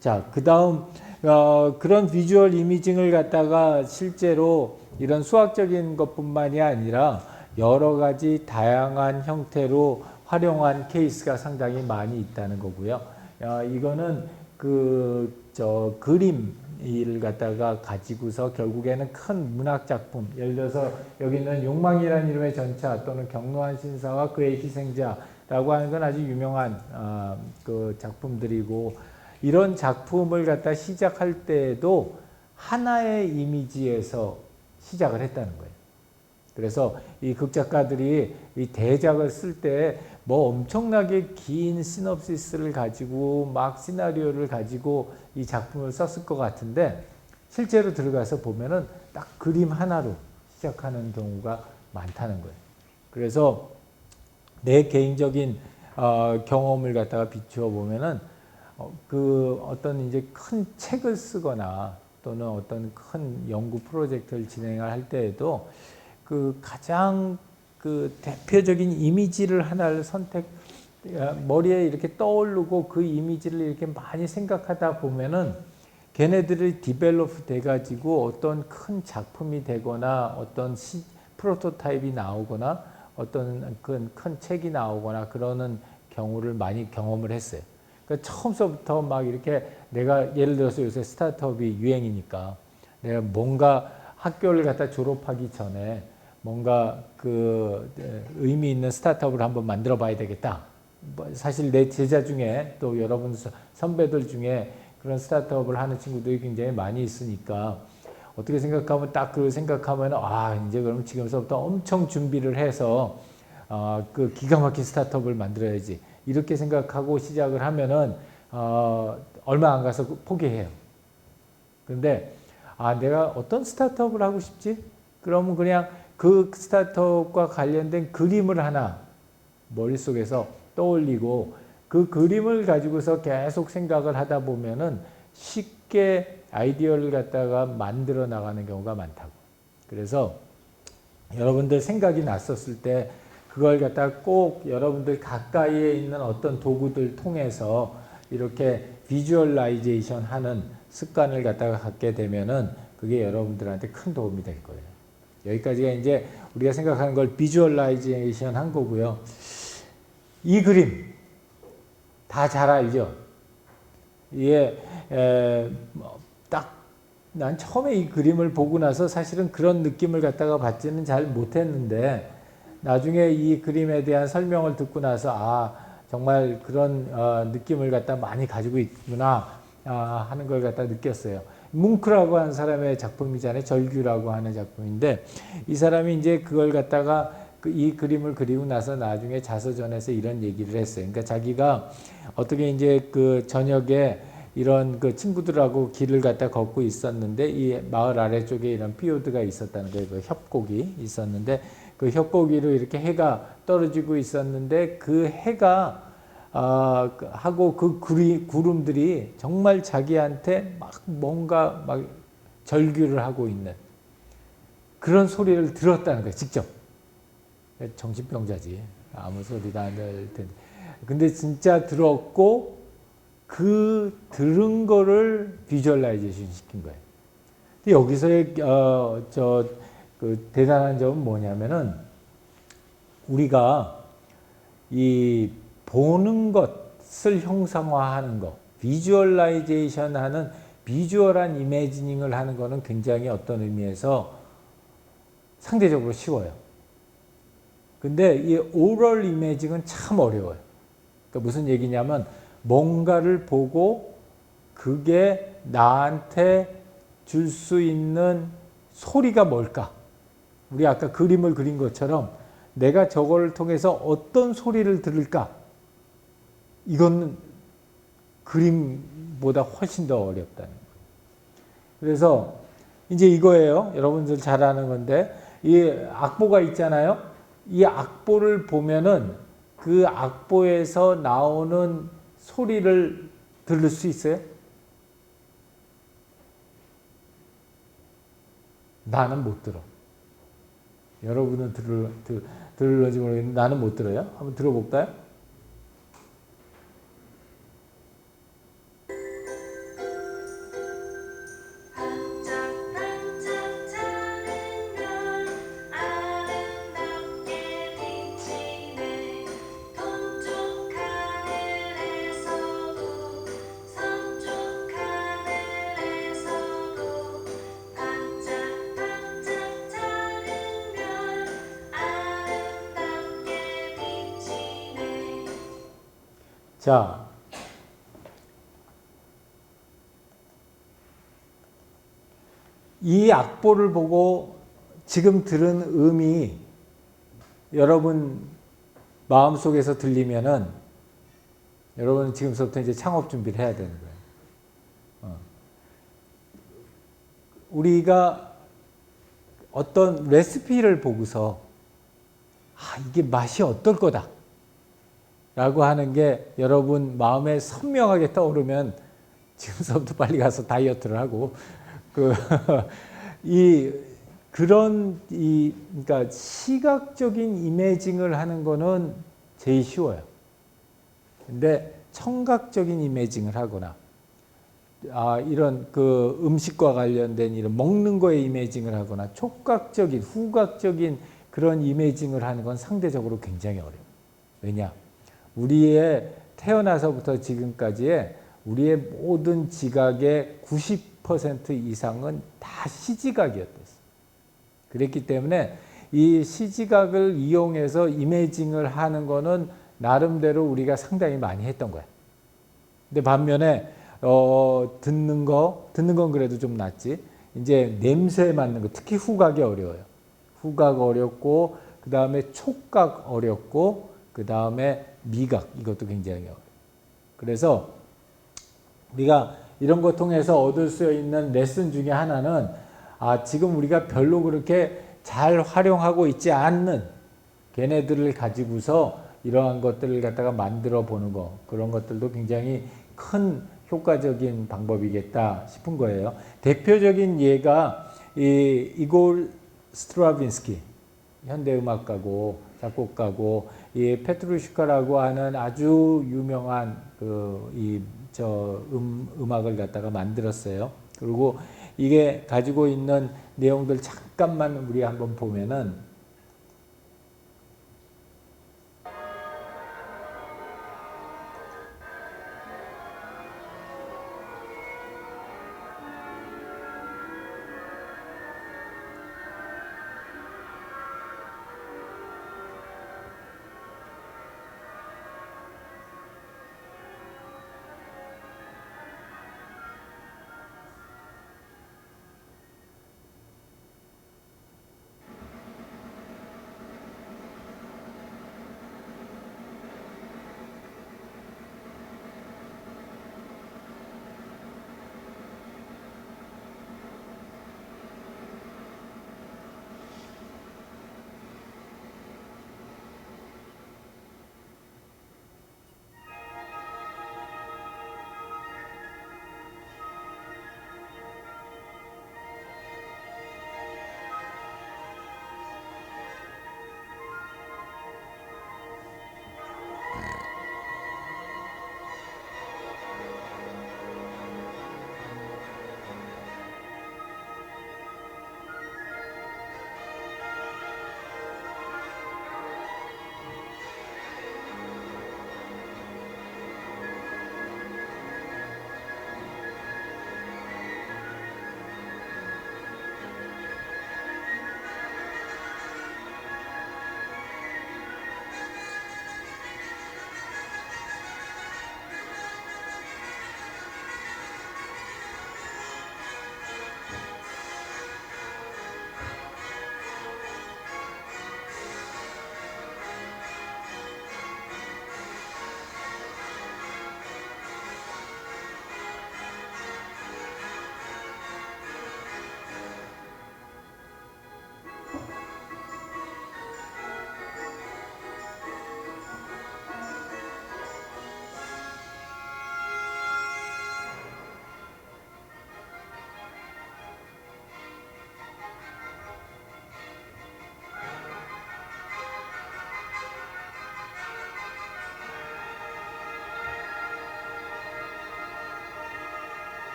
자, 그 다음, 어, 그런 비주얼 이미징을 갖다가 실제로 이런 수학적인 것 뿐만이 아니라 여러 가지 다양한 형태로 활용한 케이스가 상당히 많이 있다는 거고요. 어, 이거는 그, 저, 그림을 갖다가 가지고서 결국에는 큰 문학 작품, 예를 들어서 여기는 욕망이라는 이름의 전차 또는 경로한 신사와 그의 희생자라고 하는 건 아주 유명한 어, 그 작품들이고 이런 작품을 갖다 시작할 때에도 하나의 이미지에서 시작을 했다는 거예요. 그래서 이 극작가들이 이 대작을 쓸 때 뭐 엄청나게 긴 시놉시스를 가지고 막 시나리오를 가지고 이 작품을 썼을 것 같은데 실제로 들어가서 보면은 딱 그림 하나로 시작하는 경우가 많다는 거예요. 그래서 내 개인적인 어, 경험을 갖다가 비추어 보면은 어, 그 어떤 이제 큰 책을 쓰거나 또는 어떤 큰 연구 프로젝트를 진행할 때에도 그 가장 그 대표적인 이미지를 하나를 선택 어, 머리에 이렇게 떠오르고 그 이미지를 이렇게 많이 생각하다 보면은 걔네들이 디벨롭 돼 가지고 어떤 큰 작품이 되거나 어떤 시, 프로토타입이 나오거나 어떤 큰, 큰 책이 나오거나 그러는 경우를 많이 경험을 했어요. 그러니까 처음서부터 막 이렇게 내가 예를 들어서 요새 스타트업이 유행이니까 내가 뭔가 학교를 갖다 졸업하기 전에 뭔가 그 의미 있는 스타트업을 한번 만들어 봐야 되겠다. 뭐 사실 내 제자 중에 또 여러분 선배들 중에 그런 스타트업을 하는 친구들이 굉장히 많이 있으니까 어떻게 생각하면 딱 그 생각하면 아 이제 그럼 지금서부터 엄청 준비를 해서 어 그 기가 막힌 스타트업을 만들어야지 이렇게 생각하고 시작을 하면은 어 얼마 안 가서 포기해요. 그런데 아 내가 어떤 스타트업을 하고 싶지? 그러면 그냥 그 스타트업과 관련된 그림을 하나 머릿속에서 떠올리고 그 그림을 가지고서 계속 생각을 하다 보면은 쉽게 아이디어를 갖다가 만들어 나가는 경우가 많다고. 그래서 여러분들 생각이 났었을 때 그걸 갖다가 꼭 여러분들 가까이에 있는 어떤 도구들 통해서 이렇게 비주얼라이제이션 하는 습관을 갖다가 갖게 되면은 그게 여러분들한테 큰 도움이 될 거예요. 여기까지가 이제 우리가 생각하는 걸 비주얼라이제이션 한 거고요. 이 그림 다 잘 알죠? 이게 뭐 딱난 처음에 이 그림을 보고 나서 사실은 그런 느낌을 갖다가 받지는 잘 못했는데 나중에 이 그림에 대한 설명을 듣고 나서 아 정말 그런 어, 느낌을 갖다 많이 가지고 있구나 아, 하는 걸 갖다 느꼈어요. 뭉크라고 하는 사람의 작품이잖아요. 절규라고 하는 작품인데 이 사람이 이제 그걸 갖다가 그이 그림을 그리고 나서 나중에 자서전에서 이런 얘기를 했어요. 그러니까 자기가 어떻게 이제 그 저녁에 이런 그 친구들하고 길을 갖다 걷고 있었는데 이 마을 아래쪽에 이런 피오드가 있었다는 거예요. 그 협곡이 있었는데 그 협곡 위로 이렇게 해가 떨어지고 있었는데 그 해가 아, 하고 그 구리, 구름들이 정말 자기한테 막 뭔가 막 절규를 하고 있는 그런 소리를 들었다는 거예요, 직접. 정신병자지. 아무 소리도 안 들 텐데. 근데 진짜 들었고 그 들은 거를 비주얼라이제이션 시킨 거예요. 여기서의 어, 저 그 대단한 점은 뭐냐면은 우리가 이 보는 것을 형상화하는 것, 비주얼라이제이션 하는 비주얼한 이미지닝을 하는 거는 굉장히 어떤 의미에서 상대적으로 쉬워요. 근데 이 오럴 이미징은 참 어려워요. 그러니까 무슨 얘기냐면 뭔가를 보고 그게 나한테 줄 수 있는 소리가 뭘까? 우리 아까 그림을 그린 것처럼 내가 저거를 통해서 어떤 소리를 들을까? 이건 그림보다 훨씬 더 어렵다는 거예요. 그래서 이제 이거예요. 여러분들 잘 아는 건데 이 악보가 있잖아요. 이 악보를 보면은 그 악보에서 나오는 소리를 들을 수 있어요? 나는 못 들어. 여러분은 들을, 들, 들을지 모르겠는데 나는 못 들어요. 한번 들어볼까요? 자, 이 악보를 보고 지금 들은 음이 여러분 마음속에서 들리면은 여러분은 지금부터 이제 창업 준비를 해야 되는 거예요. 어. 우리가 어떤 레시피를 보고서 아, 이게 맛이 어떨 거다. 라고 하는 게 여러분 마음에 선명하게 떠오르면 지금서부터 빨리 가서 다이어트를 하고 그 이 그런 이 그러니까 시각적인 이미징을 하는 거는 제일 쉬워요. 근데 청각적인 이미징을 하거나 아 이런 그 음식과 관련된 이런 먹는 거에 이미징을 하거나 촉각적인 후각적인 그런 이미징을 하는 건 상대적으로 굉장히 어려워. 왜냐? 우리의 태어나서부터 지금까지의 우리의 모든 지각의 90% 이상은 다 시지각이었댔어. 그랬기 때문에 이 시지각을 이용해서 이미징을 하는 거는 나름대로 우리가 상당히 많이 했던 거야. 근데 반면에 어, 듣는 거, 듣는 건 그래도 좀 낫지. 이제 냄새 맡는 거, 특히 후각이 어려워요. 후각 어렵고, 그 다음에 촉각 어렵고, 그 다음에 미각, 이것도 굉장히 어려워요. 그래서 우리가 이런 거 통해서 얻을 수 있는 레슨 중에 하나는 아, 지금 우리가 별로 그렇게 잘 활용하고 있지 않는 걔네들을 가지고서 이러한 것들을 갖다가 만들어 보는 거 그런 것들도 굉장히 큰 효과적인 방법이겠다 싶은 거예요. 대표적인 예가 이 이골 스트라빈스키 현대 음악가고 작곡가고 이 페트루시카라고 하는 아주 유명한 그 이 저 음, 음악을 갖다가 만들었어요. 그리고 이게 가지고 있는 내용들 잠깐만 우리 한번 보면은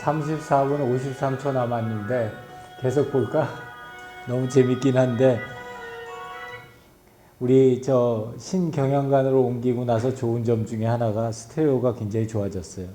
34분 53초 남았는데 계속 볼까? 너무 재밌긴 한데 우리 저 신경영관으로 옮기고 나서 좋은 점 중에 하나가 스테레오가 굉장히 좋아졌어요.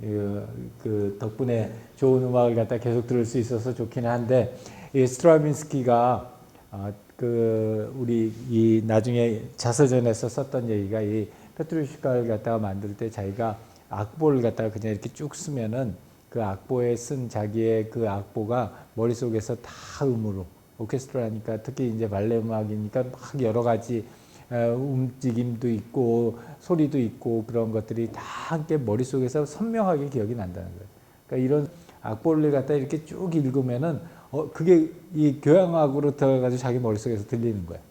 그, 그 덕분에 좋은 음악을 갖다 계속 들을 수 있어서 좋긴 한데 이 스트라빈스키가 아, 그 우리 이 나중에 자서전에서 썼던 얘기가 이 페트루시카를 갖다가 만들 때 자기가 악보를 갖다가 그냥 이렇게 쭉 쓰면은 그 악보에 쓴 자기의 그 악보가 머릿속에서 다 음으로 오케스트라니까 특히 이제 발레 음악이니까 막 여러 가지 어, 움직임도 있고 소리도 있고 그런 것들이 다 함께 머릿속에서 선명하게 기억이 난다는 거예요. 그러니까 이런 악보를 갖다 이렇게 쭉 읽으면은 어 그게 이 교향악으로 들어가지고 자기 머릿속에서 들리는 거예요.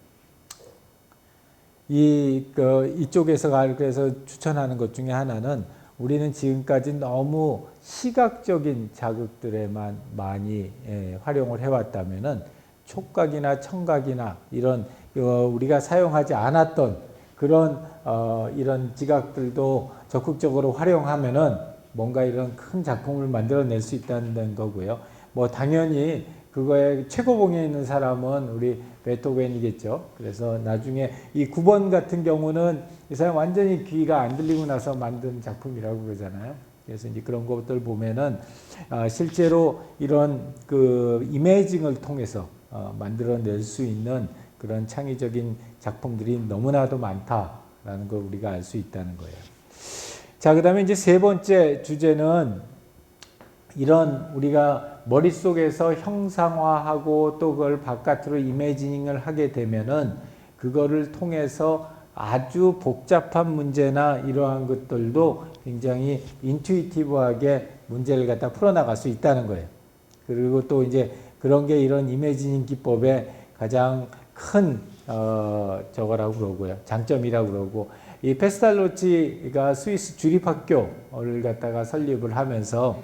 이, 그, 이쪽에서 그래서 추천하는 것 중에 하나는 우리는 지금까지 너무 시각적인 자극들에만 많이 예, 활용을 해왔다면은 촉각이나 청각이나 이런 어, 우리가 사용하지 않았던 그런 어, 이런 지각들도 적극적으로 활용하면은 뭔가 이런 큰 작품을 만들어낼 수 있다는 거고요. 뭐 당연히 그거에 최고봉에 있는 사람은 우리 베토벤이겠죠. 그래서 나중에 이 9번 같은 경우는 이 사람 완전히 귀가 안 들리고 나서 만든 작품이라고 그러잖아요. 그래서 이제 그런 것들 보면은 아, 실제로 이런 그 이미징을 통해서 어, 만들어낼 수 있는 그런 창의적인 작품들이 너무나도 많다라는 걸 우리가 알 수 있다는 거예요. 자, 그 다음에 이제 세 번째 주제는 이런 우리가 머릿속에서 형상화하고 또 그걸 바깥으로 이미지닝을 하게 되면은 그거를 통해서 아주 복잡한 문제나 이러한 것들도 굉장히 인투이티브하게 문제를 갖다 풀어나갈 수 있다는 거예요. 그리고 또 이제 그런 게 이런 이미지닝 기법의 가장 큰 어, 저거라고 그러고요. 장점이라고 그러고 이 페스탈로치가 스위스 주립학교를 갖다가 설립을 하면서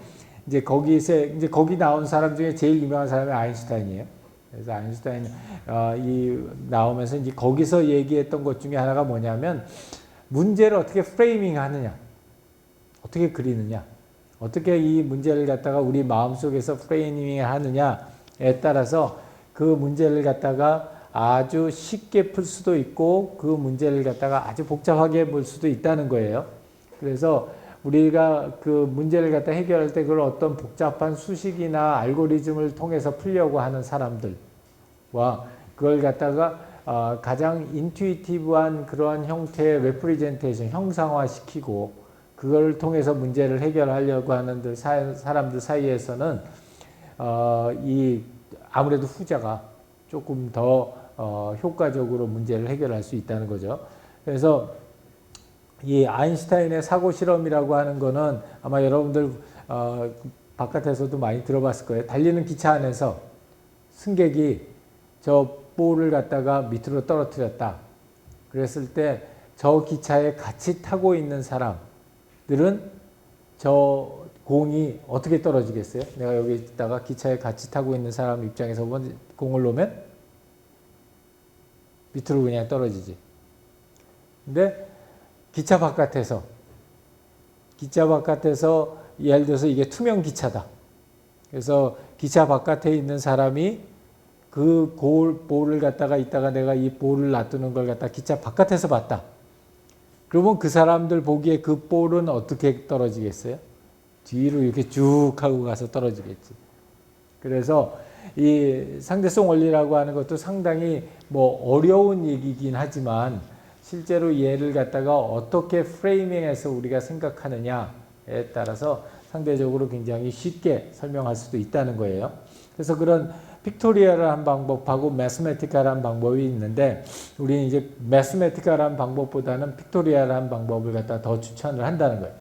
이제 거기서 이제 거기 나온 사람 중에 제일 유명한 사람이 아인슈타인이에요. 그래서 아인슈타인 어, 이 나오면서 이제 거기서 얘기했던 것 중에 하나가 뭐냐면 문제를 어떻게 프레이밍 하느냐, 어떻게 그리느냐, 어떻게 이 문제를 갖다가 우리 마음 속에서 프레이밍 하느냐에 따라서 그 문제를 갖다가 아주 쉽게 풀 수도 있고 그 문제를 갖다가 아주 복잡하게 볼 수도 있다는 거예요. 그래서 우리가 그 문제를 갖다 해결할 때 그걸 어떤 복잡한 수식이나 알고리즘을 통해서 풀려고 하는 사람들과 그걸 갖다가 어 가장 인투이티브한 그러한 형태의 레프리젠테이션 형상화시키고 그걸 통해서 문제를 해결하려고 하는 사람들 사이에서는 어 이 아무래도 후자가 조금 더 어, 효과적으로 문제를 해결할 수 있다는 거죠. 그래서 이 아인슈타인의 사고 실험이라고 하는 거는 아마 여러분들 어, 바깥에서도 많이 들어봤을 거예요. 달리는 기차 안에서 승객이 저 볼을 갖다가 밑으로 떨어뜨렸다. 그랬을 때 저 기차에 같이 타고 있는 사람들은 저 공이 어떻게 떨어지겠어요? 내가 여기 있다가 기차에 같이 타고 있는 사람 입장에서 공을 놓으면 밑으로 그냥 떨어지지. 근데 기차 바깥에서 기차 바깥에서 예를 들어서 이게 투명 기차다. 그래서 기차 바깥에 있는 사람이 그 볼, 볼을 갖다가 있다가 내가 이 볼을 놔두는 걸 갖다 기차 바깥에서 봤다. 그러면 그 사람들 보기에 그 볼은 어떻게 떨어지겠어요? 뒤로 이렇게 쭉 하고 가서 떨어지겠지. 그래서 이 상대성 원리라고 하는 것도 상당히 뭐 어려운 얘기긴 하지만 실제로 얘를 갖다가 어떻게 프레이밍해서 우리가 생각하느냐에 따라서 상대적으로 굉장히 쉽게 설명할 수도 있다는 거예요. 그래서 그런 픽토리얼한 방법하고 매스메티컬한 방법이 있는데 우리는 이제 매스메티컬한 방법보다는 픽토리얼한 방법을 갖다 더 추천을 한다는 거예요.